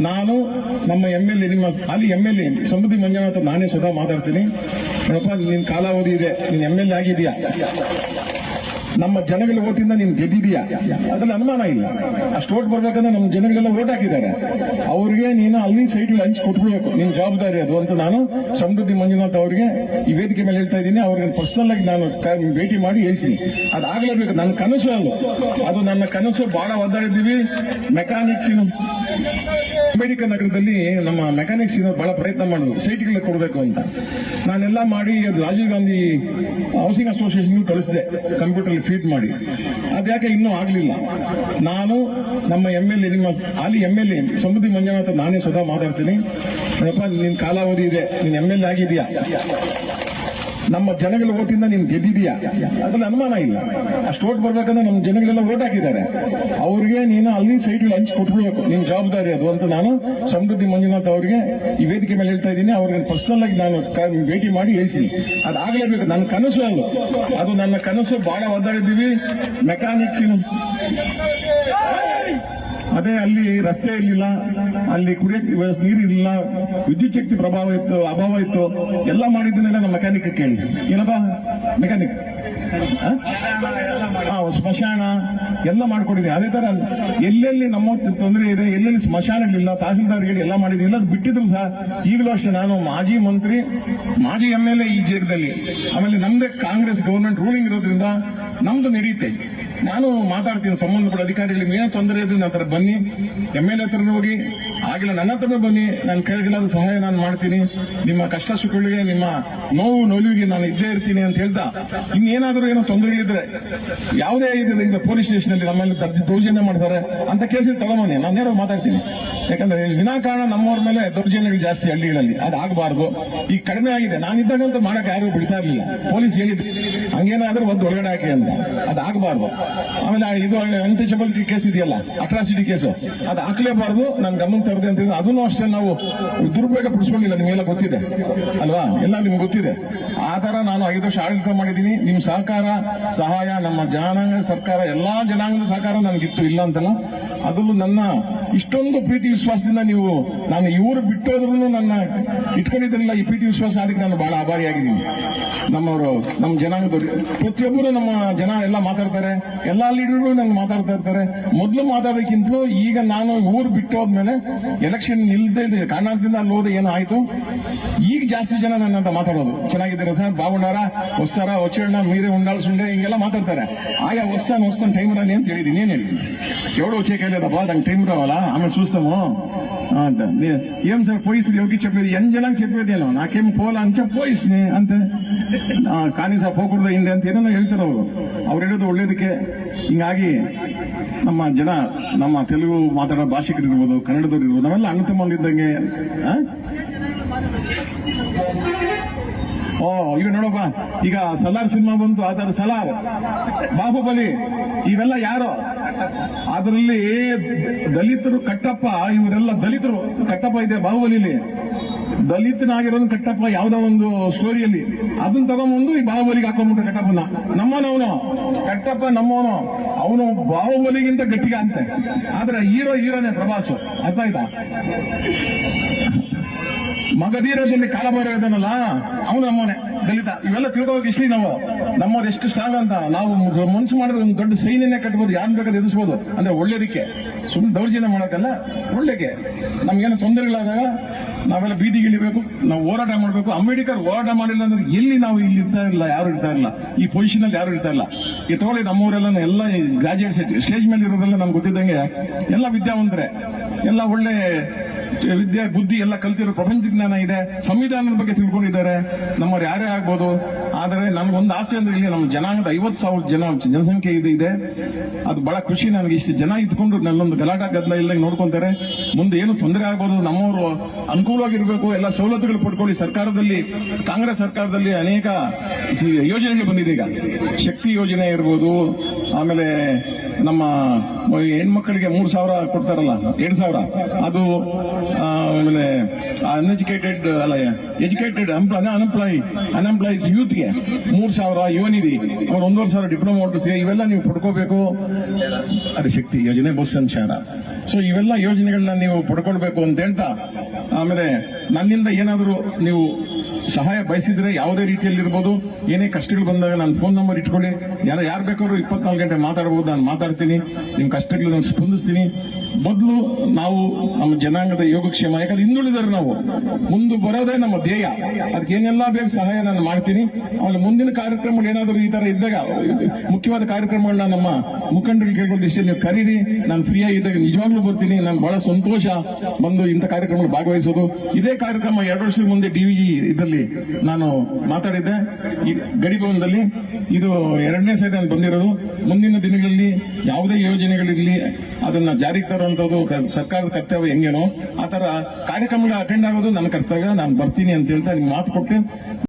ನಾನು ನಮ್ಮ M L A ನಿಮ್ಮ ಅಲ್ಲಿ M L A Samruddhi Manjunath ನಾನೇ ಸ್ವತಃ ಮಾತಾಡ್ತೀನಿ. ನೋಡಪ್ಪ ನಿನ್ನ ಕಾಲಾವಧಿ ಇದೆ. ನೀನು ಎಂ ಎಲ್ ಎ ಆಗಿದೆಯಾ ನಮ್ಮ ಜನಗಳ ಓಟಿಂದ ನೀನ್ ಗೆದ್ದಿದೀಯಾ ಅದ್ರಲ್ಲಿ ಅನುಮಾನ ಇಲ್ಲ. ಅಷ್ಟು ಓಟ್ ಬರ್ಬೇಕಂದ್ರೆ ನಮ್ಮ ಜನಗಳೆಲ್ಲ ಓಟ್ ಹಾಕಿದ್ದಾರೆ. ಅವ್ರಿಗೆ ನೀನು ಅಲ್ಲಿ ಸೈಟ್ ಹಂಚಿ ಕೊಟ್ಬಿಡ್ಬೇಕು ನಿನ್ನ ಜವಾಬ್ದಾರಿ ಅದು ಅಂತ ನಾನು ಸಮೃದ್ಧಿ ಮಂಜುನಾಥ್ ಅವರಿಗೆ ಈ ವೇದಿಕೆ ಮೇಲೆ ಹೇಳ್ತಾ ಇದ್ದೀನಿ. ಅವ್ರಿಗೆ ಪರ್ಸನಲ್ ಆಗಿ ನಾನು ಭೇಟಿ ಮಾಡಿ ಹೇಳ್ತೀನಿ. ಅದಾಗಲೇಬೇಕು ನನ್ನ ಕನಸು ಅಲ್ಲ ಅದು ನನ್ನ ಕನಸು. ಬಹಳ ಒದ್ದಾಡಿದ್ದೀವಿ. ಮೆಕ್ಯಾನಿಕ್ಸ್ ಅಂಬೇಡ್ಕರ್ ನಗರದಲ್ಲಿ ನಮ್ಮ ಮೆಕ್ಯಾನಿಕ್ಸ್ ಬಹಳ ಪ್ರಯತ್ನ ಮಾಡಿದ್ರು ಸೈಟ್ಗಳು ಕೊಡಬೇಕು ಅಂತ. ನಾನೆಲ್ಲ ಮಾಡಿ ರಾಜೀವ್ ಗಾಂಧಿ ಹೌಸಿಂಗ್ ಅಸೋಸಿಯೇಷನ್ ಕಳಿಸಿದೆ. ಕಂಪ್ಯೂಟರ್ ಫೀಡ್ ಮಾಡಿ. ಅದ್ಯಾಕೆ ಇನ್ನೂ ಆಗಲಿಲ್ಲ? ನಾನು ನಮ್ಮ ಎಂ ಎಲ್ ಎ ನಿಮ್ಮ ಅಲ್ಲಿ M L A Samruddhi Manjunatha ನಾನೇ ಸದಾ ಮಾತಾಡ್ತೀನಿ. ನಿನ್ ಕಾಲಾವಧಿ ಇದೆ. ನೀನು ಎಂ ಎಲ್ ಎ ಆಗಿದೆಯಾ ನಮ್ಮ ಜನಗಳ ಓಟಿಂದ ನೀನು ಗೆದ್ದಿದೀಯಾ? ಅದ್ರಲ್ಲಿ ಅನುಮಾನ ಇಲ್ಲ. ಅಷ್ಟು ಓಟ್ ಬರ್ಬೇಕಂದ್ರೆ ನಮ್ಮ ಜನಗಳೆಲ್ಲ ಓಟ್ ಹಾಕಿದ್ದಾರೆ. ಅವ್ರಿಗೆ ನೀನು ಅಲ್ಲಿ ಸೈಟ್ ಹಂಚಿ ಕೊಟ್ಬಿಡ್ಬೇಕು. ನಿನ್ ಜವಾಬ್ದಾರಿ ಅದು ಅಂತ ನಾನು ಸಮೃದ್ಧಿ ಮಂಜುನಾಥ್ ಅವರಿಗೆ ಈ ವೇದಿಕೆ ಮೇಲೆ ಹೇಳ್ತಾ ಇದ್ದೀನಿ. ಅವ್ರಿಗೆ ಪರ್ಸನಲ್ ಆಗಿ ನಾನು ಭೇಟಿ ಮಾಡಿ ಹೇಳ್ತೀನಿ. ಅದಾಗಲೇಬೇಕು ನನ್ನ ಕನಸು ಅಲ್ಲ ಅದು ನನ್ನ ಕನಸು. ಬಹಳ ಒದ್ದಾಡಿದ್ದೀವಿ. ಮೆಕ್ಯಾನಿಕ್ಸ್ ಅದೇ ಅಲ್ಲಿ ರಸ್ತೆ ಇರಲಿಲ್ಲ, ಅಲ್ಲಿ ಕುಡಿಯಕ್ಕೆ ನೀರು ಇರಲಿಲ್ಲ, ವಿದ್ಯುತ್ ಶಕ್ತಿ ಪ್ರಭಾವ ಇತ್ತು, ಅಭಾವ ಇತ್ತು, ಎಲ್ಲ ಮಾಡಿದ್ದನ್ನೆಲ್ಲ ನಮ್ಮ ಮೆಕ್ಯಾನಿಕ್ ಕೇಳಿ ಏನಪ್ಪ? ಮೆಕ್ಯಾನಿಕ್ ಸ್ಮಶಾನ ಎಲ್ಲ ಮಾಡ್ಕೊಟ್ಟಿದ್ದೀನಿ ಅದೇ ತರ ಎಲ್ಲೆಲ್ಲಿ ನಮ್ಮ ತೊಂದರೆ ಇದೆ, ಎಲ್ಲೆಲ್ಲಿ ಸ್ಮಶಾನಗಳಿಲ್ಲ ಹೇಳಿ ಎಲ್ಲ ಮಾಡಿದ್ದೀನಿ ಎಲ್ಲ ಬಿಟ್ಟಿದ್ರು ಸಹ, ಈಗಲೂ ಅಷ್ಟೇ ನಾನು ಮಾಜಿ ಮಂತ್ರಿ, ಮಾಜಿ ಎಂ ಎಲ್ ಎ ಈ ಜಾಗದಲ್ಲಿ. ಆಮೇಲೆ ನಮ್ದೇ ಕಾಂಗ್ರೆಸ್ ಗವರ್ಮೆಂಟ್ ರೂಲಿಂಗ್ ಇರೋದ್ರಿಂದ ನಮ್ದು ನಡೆಯುತ್ತೆ ನಾನು ಮಾತಾಡ್ತೀನಿ, ಸಂಬಂಧಪಟ್ಟ ಅಧಿಕಾರಿಗಳಿಗೆ ಏನೋ ತೊಂದರೆ ಇದ್ರೆ ನನ್ನ ಹತ್ರ ಬನ್ನಿ. ಎಂ ಎಲ್ ಹತ್ರ ಹೋಗಿ. ಆಗಿಲ್ಲ ನನ್ನ ಬನ್ನಿ. ನಾನು ಕೈಗಿಲಾದ ಸಹಾಯ ನಾನು ಮಾಡ್ತೀನಿ. ನಿಮ್ಮ ಕಷ್ಟ ಸುಖಗಳಿಗೆ ನಿಮ್ಮ ನೋವು ನೋವಿಗೆ ನಾನು ಇದ್ದೇ ಇರ್ತೀನಿ ಅಂತ ಹೇಳ್ತಾ, ಇನ್ನೇನಾದರೂ ಏನೋ ತೊಂದರೆಗಳಿದ್ರೆ ಯಾವುದೇ ಇದರಿಂದ ಪೊಲೀಸ್ ಸ್ಟೇಷನ್ ಅಲ್ಲಿ ನಮ್ಮಲ್ಲಿ ದರ್ಜೆ ದೌರ್ಜನ್ಯ ಮಾಡ್ತಾರೆ ಅಂತ ಕೇಸಲ್ಲಿ ತಗೊಂಬನ್ನಿ. ನಾನು ನೇರ ಮಾತಾಡ್ತೀನಿ. ಯಾಕಂದ್ರೆ ವಿನಾಕಾರಣ ನಮ್ಮವ್ರ ಮೇಲೆ ದೌರ್ಜನ್ಯಗಳು ಜಾಸ್ತಿ ಹಳ್ಳಿಗಳಲ್ಲಿ. ಅದು ಆಗಬಾರ್ದು. ಈಗ ಕಡಿಮೆ ಆಗಿದೆ. ನಾನು ನಾನಿದ್ದಾಗಂತೂ ಮಾಡಕ್ಕೆ ಯಾರು ಬಿಡ್ತಾ ಇರಲಿಲ್ಲ. ಪೊಲೀಸ್ ಹೇಳಿದ್ರು. ಹಂಗೇನಾದ್ರೂ ಒಂದು ಒಳಗಡೆ ಹಾಕಿ ಅಂತ. ಅದು ಆಗಬಾರ್ದು. ಆಮೇಲೆ ಇದು ಇದು ಅನ್ಟಚಬಲ್ ಕೇಸ್ ಇದೆಯಲ್ಲ ಅಟ್ರಾಸಿಟಿ ಕೇಸು ಅದು ಹಾಕ್ಲೇಬಾರ್ದು ನನ್ನ ಗಮನ ತರದೆ ಅಂತ ಅದನ್ನು ಅಷ್ಟೇ ನಾವು ದುರುಪಯೋಗ ಪಡಿಸ್ಕೊಂಡಿಲ್ಲ ನಿಮಗೆಲ್ಲ ಗೊತ್ತಿದೆ. ಅಲ್ವಾ? ಎಲ್ಲ ನಿಮ್ಗೆ ಗೊತ್ತಿದೆ. ಆ ತರ ನಾನು ಐದು ವರ್ಷ ಆಡಳಿತ ಮಾಡಿದ್ದೀನಿ. ನಿಮ್ಮ ಸಹಕಾರ, ಸಹಾಯ, ನಮ್ಮ ಜನಾಂಗ, ಸರ್ಕಾರ, ಎಲ್ಲಾ ಜನಾಂಗದ ಸಹಕಾರ ನನಗಿತ್ತು, ಇಲ್ಲ ಅಂತಲ್ಲ? ಅದರಲ್ಲೂ ನನ್ನ ಇಷ್ಟೊಂದು ಪ್ರೀತಿ ವಿಶ್ವಾಸದಿಂದ ನೀವು, ನಾನು ಇವರು ಬಿಟ್ಟೋದ್ರೂ ನನ್ನ ಇಟ್ಕೊಂಡಿದ್ದಿರಲಿಲ್ಲ ಈ ಪ್ರೀತಿ ವಿಶ್ವಾಸ ಅದಕ್ಕೆ ನಾನು ಬಹಳ ಆಭಾರಿಯಾಗಿದ್ದೀನಿ. ನಮ್ಮವರು, ನಮ್ಮ ಜನಾಂಗದವರು, ಪ್ರತಿಯೊಬ್ಬರು ನಮ್ಮ ಜನ ಎಲ್ಲ ಮಾತಾಡ್ತಾರೆ. ಎಲ್ಲ ಲೀಡರ್ಗಳು ನಂಗೆ ಮಾತಾಡ್ತಾ ಇರ್ತಾರೆ. ಮೊದಲು ಮಾತಾಡೋಕ್ಕಿಂತಲೂ ಈಗ ನಾನು ಊರು ಬಿಟ್ಟು ಹೋದ್ಮೇಲೆ ಎಲೆಕ್ಷನ್ ನಿಲ್ದೇ ಕಾರಣದಿಂದ ಅಲ್ಲಿ ಹೋದ ಏನಾಯ್ತು? ಈಗ ಜಾಸ್ತಿ ಜನ ನನ್ನಂತ ಮಾತಾಡೋದು. ಚೆನ್ನಾಗಿದ್ದೀರಾ ಸರ್? ಬಾವುಂಡಾರ ಹೊಸ್ತಾರ ಒಚ್ಚಣ್ಣ ಮೀರೆ ಉಂಡಾಲ್ ಸುಂಡೆ, ಹಿಂಗೆಲ್ಲ ಮಾತಾಡ್ತಾರೆ. ಆಯಾ ಹೊಸ್ತಾನ ಹೊಸ್ತಾನ ಟೈಮ್ರಲ್ಲಿ ಅಂತ ಹೇಳಿದೀನಿ ಏನೇ ಹೇಳಿದ್ದೀನಿ? ಎವಡು ಒಚ್ಚೆ ಕೈಲಿದಪ್ಪ ನಂಗೆ ಟೈಮ್ ಇದಾವಲ್ಲ ಆಮೇಲೆ ಸುಸ್ತಮು అంట ఏం సార్ పోలీసులు ఎవరికి చెప్పేది ఎంజనాకు చెప్పేది నేను నాకేం పోలా అంచె పోయిస్ని అంతే ಕಾನಿ ಸಹ ಹೋಗ್ಬಿಡ್ದು ಹಿಂದೆ ಅಂತ ಏನೋ ಹೇಳ್ತಾರೆ ಅವರು. ಅವ್ರು ಹೇಳೋದು ಒಳ್ಳೇದಕ್ಕೆ. ಹಿಂಗಾಗಿ ನಮ್ಮ ಜನ, ನಮ್ಮ ತೆಲುಗು ಮಾತಾಡೋ ಭಾಷಿಕರು ಇರ್ಬೋದು, ಕನ್ನಡದವ್ರು ಇರ್ಬೋದು, ನಾವೆಲ್ಲ ಅಣ್ಣ ತಮ್ಮಂದಿದ್ದಂಗೆ ಓ ಇವ್ ನೋಡಪ್ಪ, ಈಗ ಸಲಾರ್ ಸಿನಿಮಾ ಬಂತು ಅದರ ಸಲಾರ್ ಬಾಹುಬಲಿ, ಇವೆಲ್ಲ ಯಾರು? ಅದರಲ್ಲಿ ದಲಿತರು ಕಟ್ಟಪ್ಪ, ಇವರೆಲ್ಲ ದಲಿತರು. ಕಟ್ಟಪ್ಪ ಇದೆ ಬಾಹುಬಲಿಲಿ. ದಲಿತನಾಗಿರೋದು ಕಟ್ಟಪ್ಪ ಯಾವ್ದೋ ಒಂದು ಸ್ಟೋರಿಯಲ್ಲಿ ಅದನ್ನ ತಗೊಂಡ್ಬಂದು ಈ ಬಾಹುಬಲಿಗೆ ಹಾಕೊಂಡ್ಬಿಟ್ರೆ ಕಟ್ಟಪ್ಪನ ನಮ್ಮನವನು ಕಟ್ಟಪ್ಪ ನಮ್ಮವನು. ಅವನು ಬಾಹುಬಲಿಗಿಂತ ಗಟ್ಟಿಗೆ ಅಂತೆ. ಆದ್ರೆ ಹೀರೋ, ಹೀರೋನೇ ಪ್ರಭಾಸು. ಅರ್ಥ ಆಯ್ತಾ ಮಗಧೀರದಲ್ಲಿ ಕಾಲಭೈರ ಇದನ್ನಲ್ಲ ಅವನು ನಮ್ಮನೆ ದಲಿತ, ಇವೆಲ್ಲ ತಿಳ್ಕೋಬೇಕು ಇಷ್ಟೇ ನಾವು? ನಮ್ಮವ್ರು ಎಷ್ಟು ಸ್ಟ್ರಾಂಗ್ ಅಂತ. ನಾವು ಮನ್ಸು ಮಾಡಿದ್ರೆ ಒಂದು ದೊಡ್ಡ ಸೈನ್ಯನೇ ಕಟ್ಬೋದು ಯಾರು ಬೇಕಾದ್ರೆ ಎದುರಿಸಬಹುದು ಅಂದ್ರೆ ಒಳ್ಳೇದಕ್ಕೆ. ಸುಮ್ಮನೆ ದೌರ್ಜನ್ಯ ಮಾಡೋಕ್ಕಲ್ಲ, ಒಳ್ಳೆಗೆ. ನಮ್ಗೇನು ತೊಂದರೆಗಳಾದಾಗ ನಾವೆಲ್ಲ ಬೀದಿಗಿಳಿಬೇಕು ನಾವು ಹೋರಾಟ ಮಾಡಬೇಕು. ಅಂಬೇಡ್ಕರ್ ಹೋರಾಟ ಮಾಡಿಲ್ಲ ಅಂದ್ರೆ ಎಲ್ಲಿ ನಾವು ಇಲ್ಲಿ ಇರ್ತಾ ಇಲ್ಲ ಯಾರು ಇರ್ತಾ ಇಲ್ಲ ಈ ಪೊಸಿಷನ್ ಅಲ್ಲಿ ಯಾರು ಇರ್ತಾ ಇಲ್ಲ ಈ ತಗೊಳ್ಳಿ ನಮ್ಮೂರೆಲ್ಲ ಎಲ್ಲ ಗ್ರಾಜುಯೇಟ್ ಸ್ಟೇಜ್ ಮೇಲೆ ಇರೋದೆಲ್ಲ ನಮ್ಗೆ ಗೊತ್ತಿದ್ದಂಗೆ ಎಲ್ಲ ವಿದ್ಯಾವಂತರೇ. ಎಲ್ಲ ಒಳ್ಳೆ ವಿದ್ಯೆ ಬುದ್ಧಿ ಎಲ್ಲ ಕಲ್ತಿರೋ ಪ್ರಪಂಚ ಜ್ಞಾನ ಇದೆ. ಸಂವಿಧಾನದ ಬಗ್ಗೆ ತಿಳ್ಕೊಂಡಿದ್ದಾರೆ. ನಮ್ಮವ್ರು ಯಾರೇ ಆಗ್ಬೋದು. ಆದರೆ ನಮ್ಗೊಂದು ಆಸೆ ಅಂದ್ರೆ ಇಲ್ಲಿ ನಮ್ಮ ಜನಾಂಗದ ಐವತ್ತು ಸಾವಿರ ಜನ ಜನಸಂಖ್ಯೆ ಇದೆ ಇದೆ. ಅದು ಬಹಳ ಖುಷಿ ನನಗೆ. ಇಷ್ಟು ಜನ ಇದ್ಕೊಂಡು ನನ್ನೊಂದು ಗಲಾಟ ಗದ್ದಲ ಇಲ್ಲ ನೋಡ್ಕೊಂತಾರೆ. ಮುಂದೆ ಏನು ತೊಂದರೆ ಆಗ್ಬೋದು ನಮ್ಮವರು ಅನುಕೂಲವಾಗಿರ್ಬೇಕು. ಎಲ್ಲ ಸವಲತ್ತುಗಳು ಪಡ್ಕೊಳ್ಳಿ. ಸರ್ಕಾರದಲ್ಲಿ, ಕಾಂಗ್ರೆಸ್ ಸರ್ಕಾರದಲ್ಲಿ ಅನೇಕ ಯೋಜನೆಗಳು ಬಂದಿದೆ ಈಗ. ಶಕ್ತಿ ಯೋಜನೆ ಇರ್ಬೋದು. ಆಮೇಲೆ ನಮ್ಮ ಹೆಣ್ಮಕ್ಳಿಗೆ ಮೂರು ಸಾವಿರ ಕೊಡ್ತಾರಲ್ಲ, ಎರಡ್ ಸಾವಿರ? ಅದು ಆಮೇಲೆ ಅನ್ಎಜುಕೇಟೆಡ್ ಅಲ್ಲ ಎಜುಕೇಟೆಡ್ ಅನ್ಎಂಪ್ಲಾಯ್ ಅನ್ಎಂಪ್ಲಾಯ್ಸ್ ಯೂತ್ಗೆ ಮೂರು ಸಾವಿರ ಯುವನಿಧಿ ಅವ್ರು ಒಂದೂವರೆ ಸಾವಿರ ಡಿಪ್ಲೊಮಾ ಓಟರ್ಸ್ಗೆ ಇವೆಲ್ಲ ನೀವು ಪಡ್ಕೋಬೇಕು. ಅದು ಶಕ್ತಿ ಯೋಜನೆ, ಬಸ್ ಸಂಚಾರ. ಸೊ ಇವೆಲ್ಲ ಯೋಜನೆಗಳನ್ನ ನೀವು ಪಡ್ಕೊಳ್ಬೇಕು ಅಂತ ಹೇಳ್ತಾ ಆಮೇಲೆ ನನ್ನಿಂದ ಏನಾದರೂ ನೀವು ಸಹಾಯ ಬಯಸಿದ್ರೆ ಯಾವುದೇ ರೀತಿಯಲ್ಲಿ ಇರ್ಬೋದು ಏನೇ ಕಷ್ಟಗಳು ಬಂದಾಗ ನನ್ನ ಫೋನ್ ನಂಬರ್ ಇಟ್ಕೊಳ್ಳಿ. ಯಾರು ಯಾರು ಬೇಕಾದ್ರೂ ಇಪ್ಪತ್ನಾಲ್ಕು ಗಂಟೆ ಮಾತಾಡಬಹುದು ನಾನು ಮಾತಾಡ್ತೀನಿ. ನಿಮ್ಮ ಕಷ್ಟಗಳು ನಾನು ಸ್ಪಂದಿಸ್ತೀನಿ. ಮೊದಲು ನಾವು ನಮ್ಮ ಜನಾಂಗದ ಯೋಗಕ್ಷೇಮ, ಯಾಕಂದ್ರೆ ಹಿಂದುಳಿದರು ನಾವು. ಮುಂದೆ ಬರೋದೇ ನಮ್ಮ ಧ್ಯೇಯ. ಅದಕ್ಕೆ ಏನೆಲ್ಲ ಬೇಕು ಸಹಾಯ ನಾನು ಮಾಡ್ತೀನಿ. ಆಮೇಲೆ ಮುಂದಿನ ಕಾರ್ಯಕ್ರಮಗಳು ಏನಾದರೂ ಈ ತರ ಇದ್ದಾಗ, ಮುಖ್ಯವಾದ ಕಾರ್ಯಕ್ರಮಗಳನ್ನ ನಮ್ಮ ಮುಖಂಡರಿಗೆ ಕೇಳ್ಕೊಂಡು ಇಷ್ಟೇ ನೀವು ಕರೀರಿ. ನಾನು ಫ್ರೀ ಆಗಿದ್ದಾಗ ನಿಜವಾಗ್ಲೂ ಬರ್ತೀನಿ. ನಾನು ಬಹಳ ಸಂತೋಷ ಬಂದು ಇಂಥ ಕಾರ್ಯಕ್ರಮಗಳು ಇದೇ ಕಾರ್ಯಕ್ರಮ ಎರಡು ವರ್ಷದ ಮುಂದೆ ಡಿವಿಜಿ ಇದರಲ್ಲಿ ನಾನು ಮಾತಾಡಿದ್ದೆ. ಈ ಗಡಿಭವನದಲ್ಲಿ ಇದು ಎರಡನೇ ಸೈಡ್ ನಾನು ಬಂದಿರೋದು. ಮುಂದಿನ ದಿನಗಳಲ್ಲಿ ಯಾವುದೇ ಯೋಜನೆಗಳಿರಲಿ, ಅದನ್ನ ಜಾರಿಗೆ ತರುವಂತದ್ದು ಸರ್ಕಾರದ ಕರ್ತವ್ಯ ಹೆಂಗೇನೋ ಆ ತರ ಕಾರ್ಯಕ್ರಮಗಳ ಅಟೆಂಡ್ ಆಗೋದು ನನ್ನ ಕರ್ತವ್ಯ. ನಾನು ಬರ್ತೀನಿ ಅಂತ ಹೇಳ್ತಾ ನಿಮ್ಗೆ ಮಾತು ಕೊಟ್ಟೆ.